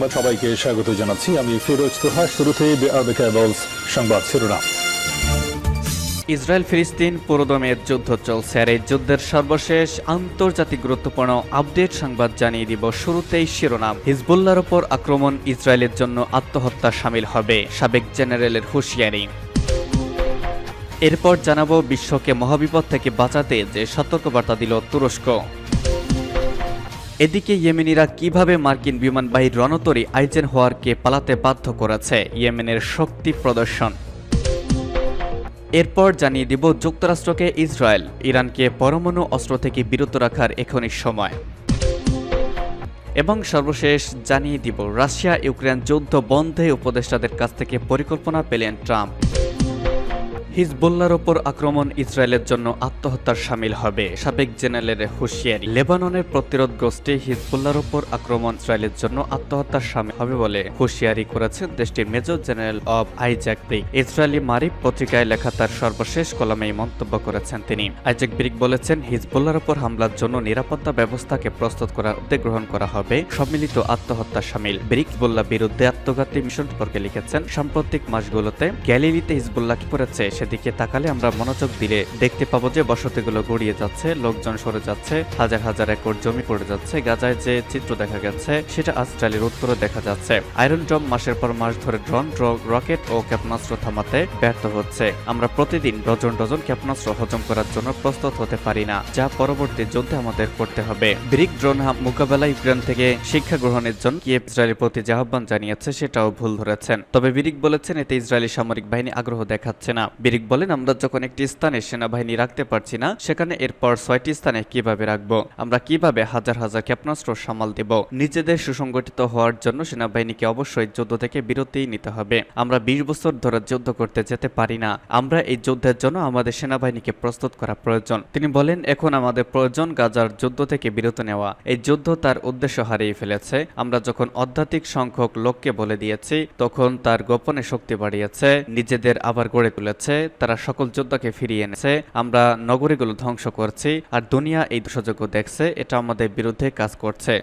সংবাদ সবাইকে স্বাগত জানাচ্ছি। আমি ফিরোজ তোহা কেবলস সংবাদ শিরোনাম। ইসরায়েল ফিলিস্তিন পুরোদমের যুদ্ধ চলছে আর এই যুদ্ধের সর্বশেষ আন্তর্জাতিক গুরুত্বপূর্ণ আপডেট সংবাদ জানিয়ে দিব শুরুতেই শিরোনাম। হিজবুল্লার ওপর আক্রমণ ইসরায়েলের জন্য আত্মহত্যা সামিল হবে, সাবেক জেনারেলের হুঁশিয়ারি। এরপর জানাব বিশ্বকে মহাবিপদ থেকে বাঁচাতে যে সতর্কবার্তা দিল তুরস্ক। এদিকে ইয়েমেনিরা কীভাবে মার্কিন বিমানবাহী রণতরী আইজেন হোয়ারকে পালাতে বাধ্য করেছে ইয়েমেনের শক্তি প্রদর্শন। এরপর জানিয়ে দিব যুক্তরাষ্ট্রকে ইসরায়েল, ইরানকে পরমাণু অস্ত্র থেকে বিরত রাখার এখনই সময়। এবং সর্বশেষ জানিয়ে দিব রাশিয়া ইউক্রেন যুদ্ধ বন্ধে উপদেষ্টাদের কাছ থেকে পরিকল্পনা পেলেন ট্রাম্প। হিজবুল্লার ওপর আক্রমণ ইসরায়েলের জন্য আত্মহত্যার সামিল হবে, সাবেক জেনারেলের হুঁশিয়ারি। লেবাননের প্রতিরোধ গোষ্ঠী হিজবুল্লার ওপর আক্রমণ ইসরায়েলের জন্য আত্মহত্যার সামিল হবে বলে হুঁশিয়ারি করেছেন দেশটির major general of Isaac Brick Israeli Maariv পত্রিকায় লেখা তার সর্বশেষ কলমে মন্তব্য করেছেন তিনি। আইজ্যাক ব্রিক বলেছেন হিজবুল্লার ওপর হামলার জন্য নিরাপত্তা ব্যবস্থাকে প্রস্তুত করার উদ্যোগ গ্রহণ করা হবে, সম্মিলিত আত্মহত্যা সামিল। ব্রিক হিজবুল্লাহ বিরুদ্ধে আত্মঘাতী মিশন সম্পর্কে লিখেছেন, সাম্প্রতিক মাসগুলোতে গ্যালিলিতে হিজবুল্লাহ কি করেছে সেদিকে তাকালে আমরা মনোযোগ দিলে দেখতে পাবো যে বসতিগুলো গড়িয়ে যাচ্ছে, লোকজন সরে যাচ্ছে, হাজার হাজার একর জমি পড়ে যাচ্ছে, গাজায় যে চিত্র দেখা গেছে সেটা আস্ট্রেলিয়ার উত্তরে দেখা যাচ্ছে। আয়রন ড্রম মাসের পর মাস ধরে ড্রোন রকেট ও ক্ষেপণাস্ত্র থামাতে ব্যর্থ হচ্ছে। আমরা প্রতিদিন ডজন ডজন ক্ষেপণাস্ত্র হজম করার জন্য প্রস্তুত হতে পারি না, যা পরবর্তী যুদ্ধে আমাদের করতে হবে। ব্রিক ড্রোন মোকাবেলা ইউক্রেন থেকে শিক্ষা গ্রহণের জন্য কিয়েভ ইসরায়েলের প্রতি যে আহ্বান জানিয়েছে সেটাও ভুল ধরেছেন। তবে বিরিক বলেছেন, এতে ইসরায়েলি সামরিক বাহিনী আগ্রহ দেখাচ্ছে না। বিরিক বলেন, আমরা যখন একটি স্থানে সেনাবাহিনী রাখতে পারছি না, সেখানে এরপর ছয়টি স্থানে কীভাবে রাখব? আমরা কীভাবে হাজার হাজার ক্ষেপণাস্ত্র সামাল দেব? নিজেদের সুসংগঠিত হওয়ার জন্য সেনাবাহিনীকে অবশ্যই যুদ্ধ থেকে বিরতি নিতে হবে। আমরা বিশ বছর ধরে যুদ্ধ করতে যেতে পারি না। আমরা এই যুদ্ধের জন্য আমাদের সেনাবাহিনীকে প্রস্তুত করা প্রয়োজন। তিনি বলেন, এখন আমাদের প্রয়োজন গাজার যুদ্ধ থেকে বিরত নেওয়া। এই যুদ্ধ তার উদ্দেশ্য হারিয়ে ফেলেছে। আমরা যখন অধ্যাত্মিক সংখ্যক লোককে বলে দিয়েছি, তখন তার গোপনে শক্তি বাড়িয়েছে। নিজেদের আবার গড়ে তুলেছে। তারা সকল যোদ্ধাকে ফিরিয়ে এনেছে। আমরা নগরীগুলো ধ্বংস করছি, আর দুনিয়া এই দুঃসযোগ্য দেখছে, এটা আমাদের বিরুদ্ধে কাজ করছে।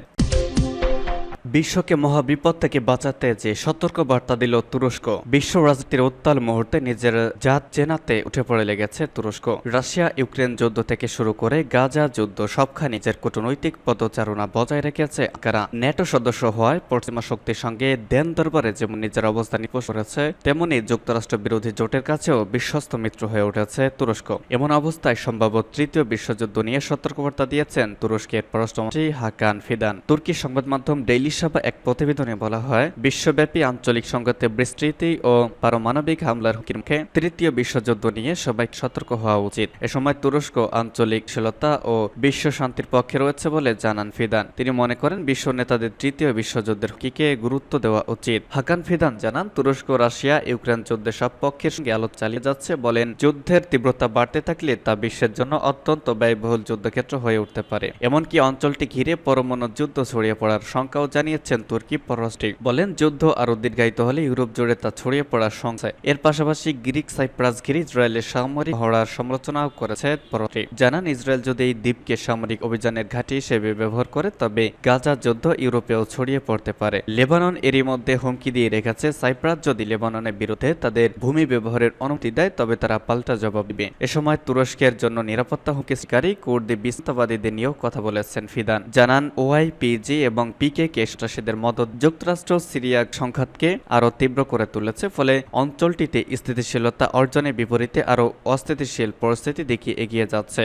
বিশ্বকে মহাবিপদ থেকে বাঁচাতে যে সতর্ক বার্তা দিল তুরস্ক, বিশ্ব রাজনীতির উত্তাল মুহূর্তে নিজের জাত চেনাতে উঠে পড়ে লেগেছে তুরস্ক। রাশিয়া ইউক্রেন যুদ্ধ থেকে শুরু করে গাজা যুদ্ধ সবখানে নিজের কূটনৈতিক পদচারণা বজায় রেখেছে। কারা ন্যাটো সদস্য হওয়ায় পশ্চিমা শক্তির সঙ্গে দেন দরবারে যেমন নিজের অবস্থান নিপোষ করেছে, তেমনি যুক্তরাষ্ট্র বিরোধী জোটের কাছেও বিশ্বস্ত মিত্র হয়ে উঠেছে তুরস্ক। এমন অবস্থায় সম্ভাব্য তৃতীয় বিশ্বযুদ্ধ নিয়ে সতর্কবার্তা দিয়েছেন তুরস্কের পররাষ্ট্রমন্ত্রী হাকান ফিদান। তুর্কি সংবাদ মাধ্যম ডেইলি সভা এক প্রতিবেদনে বলা হয়, বিশ্বব্যাপী আঞ্চলিক সংঘাতে বিস্তৃতি ও পারমাণবিক হামলার হুমকির মুখে তৃতীয় বিশ্বযুদ্ধ নিয়ে সবাই সতর্ক হওয়া উচিত। এ সময় তুরস্ক আঞ্চলিক শীলতা ও বিশ্ব শান্তির পক্ষে রয়েছে বলে জানান ফিদান। তিনি মনে করেন, বিশ্ব নেতাদের তৃতীয় বিশ্বযুদ্ধের হুমকিকে গুরুত্ব দেওয়া উচিত। হাকান ফিদান জানান, তুরস্ক, রাশিয়া, ইউক্রেন যুদ্ধে সব পক্ষের সঙ্গে আলোচ চালিয়ে যাচ্ছে বলেন, যুদ্ধের তীব্রতা বাড়তে থাকলে তা বিশ্বের জন্য অত্যন্ত ব্যয়বহুল যুদ্ধক্ষেত্র হয়ে উঠতে পারে। এমনকি অঞ্চলটি ঘিরে পরমাণু যুদ্ধ ছড়িয়ে পড়ার শঙ্কাও জানিয়েছেন তুর্কি পররাষ্ট্র। বলেন, যুদ্ধ আরও দীর্ঘায়িত হলে ইউরোপ জুড়ে তা ছড়িয়ে পড়ার সংশয়। এর পাশাপাশি গ্রিক সাইপ্রাস ঘিরে ইসরায়েলের সামরিক হওয়ার সমালোচনাও করেছে পররাষ্ট্র। জানান, ইসরায়েল যদি এই দ্বীপকে সামরিক অভিযানের ঘাঁটি হিসেবে ব্যবহার করে, তবে গাজা যুদ্ধ ইউরোপেও ছড়িয়ে পড়তে পারে। লেবানন এরই মধ্যে হুমকি দিয়ে রেখেছে সাইপ্রাস যদি লেবাননের বিরুদ্ধে তাদের ভূমি ব্যবহারের অনুমতি দেয়, তবে তারা পাল্টা জবাব দিবে। এ সময় তুরস্কের জন্য নিরাপত্তা হুমকি শিকারী কুর্দি বিস্তাবাদীদের নিয়েও কথা বলেছেন ফিদান। জানান ওআইপিজি এবং পিকে কে সন্ত্রাসীদের মদত যুক্তরাষ্ট্র সিরিয়া সংঘাতকে আরও তীব্র করে তুলেছে, ফলে অঞ্চলটিতে স্থিতিশীলতা অর্জনের বিপরীতে আরও অস্থিতিশীল পরিস্থিতি দেখিয়ে এগিয়ে যাচ্ছে।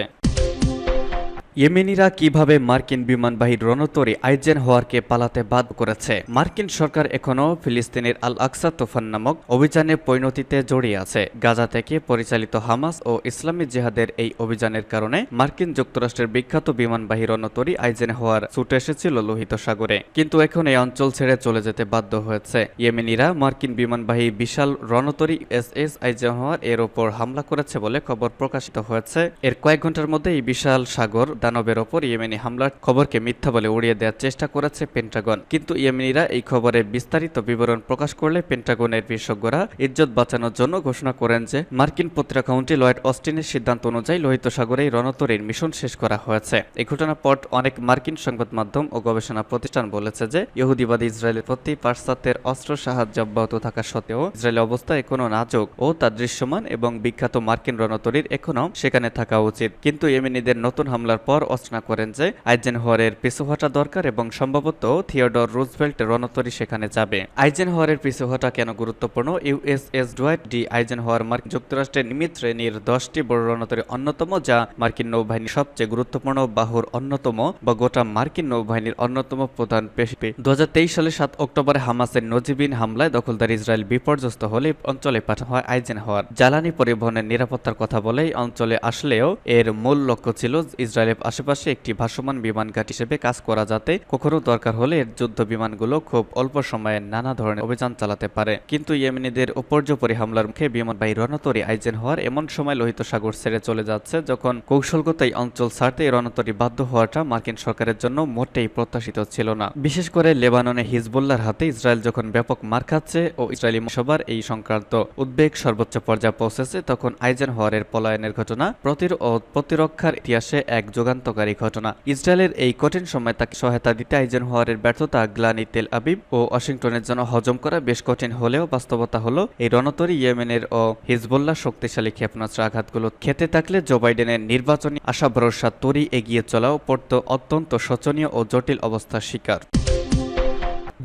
ইয়েমেনিরা কীভাবে মার্কিন বিমানবাহী রণতরী আইজেন হোয়ারকে পালাতে বাধ্য করেছে? মার্কিন সরকার এখনও ফিলিস্তিনের আল আকসা তোফান নামক অভিযানে পরিণতিতে জড়িয়ে আছে। গাজা থেকে পরিচালিত হামাস ও ইসলামী জেহাদের এই অভিযানের কারণে মার্কিন যুক্তরাষ্ট্রের বিখ্যাত বিমানবাহী রণতরী আইজেন হওয়ার ছুটে এসেছিল লোহিত সাগরে। কিন্তু এখন এই অঞ্চল ছেড়ে চলে যেতে বাধ্য হয়েছে। ইয়েমেনিরা মার্কিন বিমানবাহী বিশাল রণতরী এস এস আইজেন হওয়ার এর ওপর হামলা করেছে বলে খবর প্রকাশিত হয়েছে। এর কয়েক ঘণ্টার মধ্যে এই বিশাল সাগর দানবের ওপর ইয়েমেনি হামলার খবরকে মিথ্যা বলে উড়িয়ে দেওয়ার চেষ্টা করেছে পেন্টাগন। কিন্তু ইয়েমেনিরা এই খবরে বিস্তারিত বিবরণ প্রকাশ করলে পেন্টাগনের বিশেষজ্ঞরা ইজ্জত বাঁচানোর জন্য ঘোষণা করেন যে, মার্কিন প্রতিরক্ষামন্ত্রী লয়েড অস্টিনের সিদ্ধান্ত অনুযায়ী লোহিত সাগরে রণতরীর মিশন শেষ করা হয়েছে। এই ঘটনার পর অনেক মার্কিন সংবাদ মাধ্যম ও গবেষণা প্রতিষ্ঠান বলেছে যে, ইহুদিবাদী ইসরায়েলের প্রতি পাশ্চাত্যের অস্ত্র সাহায্য অব্যাহত থাকা সত্ত্বেও ইসরায়েলের অবস্থা এখনও নাজুক ও তার দৃশ্যমান এবং বিখ্যাত মার্কিন রণতরীর এখনও সেখানে থাকা উচিত। কিন্তু ইয়েমেনিদের নতুন হামলার পর অচনা করেন যে আইজেন হওয়ারের পিছু হটা দরকার এবং সম্ভবত থিওডর রুজভেল্ট রণতরী সেখানে যাবে। আইজেন হওয়ারের পিছু হটা কেন গুরুত্বপূর্ণ? ইউএসএস ডুয়াইট ডি আইজেন হওয়ার মার্কিন যুক্তরাষ্ট্রের নিমিত শ্রেণির দশটি বড় রণতরী অন্যতম যা মার্কিন নৌবাহিনীর সবচেয়ে গুরুত্বপূর্ণ বাহুর অন্যতম বা গোটা মার্কিন নৌবাহিনীর অন্যতম প্রধান পেশি দু সালে সাত অক্টোবরে হামাসের নজিবিন হামলায় দখলদার ইসরায়েল বিপর্যস্ত হলে অঞ্চলে পাঠানো হয় আইজেন হওয়ার জ্বালানি পরিবহনের নিরাপত্তার কথা বলেই অঞ্চলে আসলেও এর মূল লক্ষ্য ছিল ইসরায়েলের আশেপাশে একটি ভাসমান বিমান ঘাট হিসেবে কাজ করা যাতে কখনো দরকার হলে এর যুদ্ধ বিমানগুলো খুব অল্প সময়ে নানা ধরনের অভিযান চালাতে পারে। কিন্তু ইয়েমেনিদের উপর্যপরি হামলার মুখে বিমানবাহী রণতরী আইজেন হওয়ার এমন সময় লোহিত সাগর ছেড়ে চলে যাচ্ছে, যখন কৌশলগত এই অঞ্চল ছাড়তে রণতরী বাধ্য হওয়াটা মার্কিন সরকারের জন্য মোটেই প্রত্যাশিত ছিল না। বিশেষ করে লেবাননে হিজবুল্লাহর হাতে ইসরায়েল যখন ব্যাপক মার খাচ্ছে ও ইসরায়েলি সবার এই সংক্রান্ত উদ্বেগ সর্বোচ্চ পর্যায়ে পৌঁছেছে, তখন আইজেন হওয়ারের পলায়নের ঘটনা প্রতিরক্ষার ইতিহাসে এক যুগান্তকারী ঘটনা। ইসরায়েলের এই কঠিন সময় তাকে সহায়তা দিতে আইজেন হওয়ারের ব্যর্থতা, গ্লানি তেল আবিব ও ওয়াশিংটনের জন্য হজম করা বেশ কঠিন হলেও বাস্তবতা হলো, এই রণতরী ইয়েমেনের ও হিজবুল্লাহ শক্তিশালী ক্ষেপণাস্ত্র আঘাতগুলো খেতে থাকলে জো বাইডেনের নির্বাচনী আশা ভরসা তরি এগিয়ে চলাও পড়ত অত্যন্ত শোচনীয় ও জটিল অবস্থার শিকার।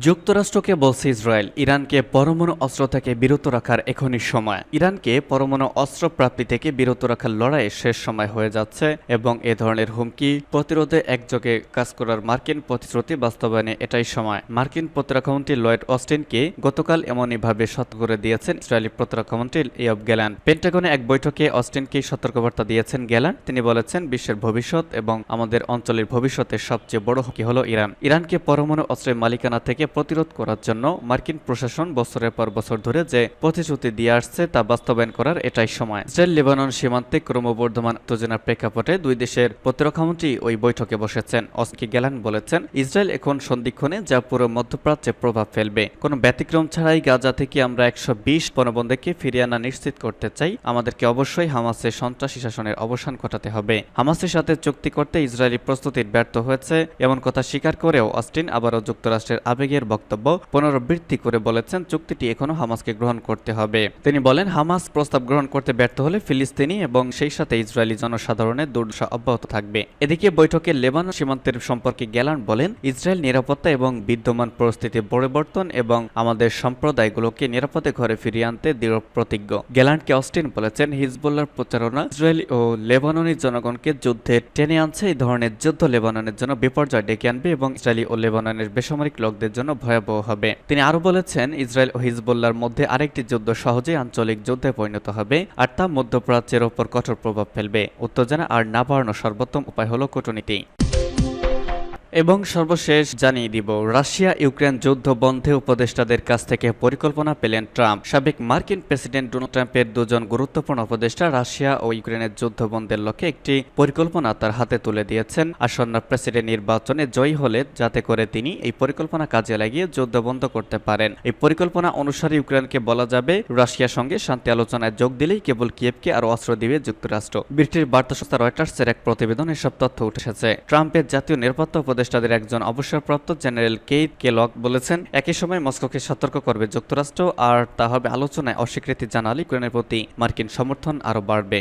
যুক্তরাষ্ট্রকে বলছে ইসরায়েল, ইরানকে পরমাণু অস্ত্র থেকে বিরত রাখার এখনই সময়। ইরানকে পরমাণু অস্ত্র প্রাপ্তি থেকে বিরত রাখার লড়াই শেষ সময় হয়ে যাচ্ছে এবং এ ধরনের হুমকি প্রতিরোধে একযোগে কাজ করার মার্কিন প্রতিশ্রুতি বাস্তবায়নে এটাই সময়। মার্কিন প্রতিরক্ষামন্ত্রী লয়েড অস্টিনকে গতকাল এমনইভাবে সতর্ক করে দিয়েছেন ইসরায়েলি প্রতিরক্ষামন্ত্রী ইয়ব গ্যালান। পেন্টাগনে এক বৈঠকে অস্টিনকে সতর্কবার্তা দিয়েছেন গ্যালান। তিনি বলেছেন, বিশ্বের ভবিষ্যৎ এবং আমাদের অঞ্চলের ভবিষ্যতের সবচেয়ে বড় হুমকি হল ইরান। ইরানকে পরমাণু অস্ত্রের মালিকানা থেকে প্রতিরোধ করার জন্য মার্কিন প্রশাসন বছরের পর বছর ধরে যে প্রতিশ্রুতি দিয়ে আসছে তা বাস্তবায়ন করার এটাই সময়। ইসরায়েল লেবানন সীমান্তে ক্রমবর্ধমান উত্তেজনার প্রেক্ষাপটে দুই দেশের প্রতিরক্ষামন্ত্রী ওই বৈঠকে বসেছেন। অস্কি গ্যালান বলেছেন, ইসরায়েল এখন সন্ধিক্ষণে যা পুরো মধ্যপ্রাচ্যে প্রভাব ফেলবে। কোনো ব্যতিক্রম ছাড়াই গাজা থেকে আমরা একশো বিশ পণবন্ধকে ফিরিয়ে আনা নিশ্চিত করতে চাই। আমাদেরকে অবশ্যই হামাসের সন্ত্রাসী শাসনের অবসান ঘটাতে হবে। হামাসের সাথে চুক্তি করতে ইসরায়েলি প্রস্তুতির ব্যর্থ হয়েছে, এমন কথা স্বীকার করেও অস্টিন আবারও যুক্তরাষ্ট্রের আবেগের বক্তব্য পুনরাবৃত্তি করে বলেছেন, চুক্তিটি এখনও হামাসকে গ্রহণ করতে হবে। তিনি বলেন, হামাস প্রস্তাব গ্রহণ করতে ব্যর্থ হলে ফিলিস্তিনি এবং সেই সাথে ইসরায়েলি জনসাধারণের দুর্দশা অব্যাহত থাকবে। এদিকে বৈঠকে লেবানন সীমান্তের সম্পর্কে গ্যালান বলেন, ইসরায়েল নিরাপত্তা এবং বিদ্যমান পরিস্থিতি পরিবর্তন এবং আমাদের সম্প্রদায়গুলোকে নিরাপদে ঘরে ফিরিয়ে আনতে দৃঢ় প্রতিজ্ঞ। গ্যালান্টকে অস্টিন বলেছেন হিজবুল্লার প্রচারণা ইসরায়েল ও লেবাননি জনগণকে যুদ্ধে টেনে আনছে। এই ধরনের যুদ্ধ লেবাননের জন্য বিপর্যয় ডেকে আনবে এবং ইসরায়েলি ও লেবাননের বেসামরিক লোকদের জন্য ভয়াবহ হবে। তিনি আরও বলেছেন, ইসরায়েল ও হিজবুল্লার মধ্যে আরেকটি যুদ্ধ সহজেই আঞ্চলিক যুদ্ধে পরিণত হবে আর তা মধ্যপ্রাচ্যের ওপর কঠোর প্রভাব ফেলবে। উত্তেজনা আর না বাড়ানোর সর্বোত্তম উপায় হল কূটনীতি। এবং সর্বশেষ জানিয়ে দিব, রাশিয়া ইউক্রেন যুদ্ধ বন্ধে উপদেষ্টাদের কাছ থেকে পরিকল্পনা পেলেন ট্রাম্প। সাবেক মার্কিন প্রেসিডেন্ট ডোনাল্ড ট্রাম্পের দুজন গুরুত্বপূর্ণ উপদেষ্টা রাশিয়া ও ইউক্রেনের যুদ্ধ বন্ধের লক্ষ্যে একটি পরিকল্পনা তার হাতে তুলে দিয়েছেন। আসন্ন প্রেসিডেন্ট নির্বাচনে জয়ী হলে যাতে করে তিনি এই পরিকল্পনা কাজে লাগিয়ে যুদ্ধ বন্ধ করতে পারেন। এই পরিকল্পনা অনুসারে ইউক্রেনকে বলা যাবে, রাশিয়ার সঙ্গে শান্তি আলোচনায় যোগ দিলেই কেবল কিয়েভকে আরও অস্ত্র দিবে যুক্তরাষ্ট্র। ব্রিটিশ বার্তা সংস্থা রয়টার্সের এক প্রতিবেদন এসব তথ্য উঠে এসেছে ট্রাম্পের জাতীয় নিরাপত্তা উপদেষ্টাদের একজন অবসরপ্রাপ্ত জেনারেল কেইট কেলক বলেছেন, একই সময় মস্কোকে সতর্ক করবে যুক্তরাষ্ট্র, আর তা হবে আলোচনায় অস্বীকৃতি জানালে ইউক্রেনের প্রতি মার্কিন সমর্থন আরও বাড়বে।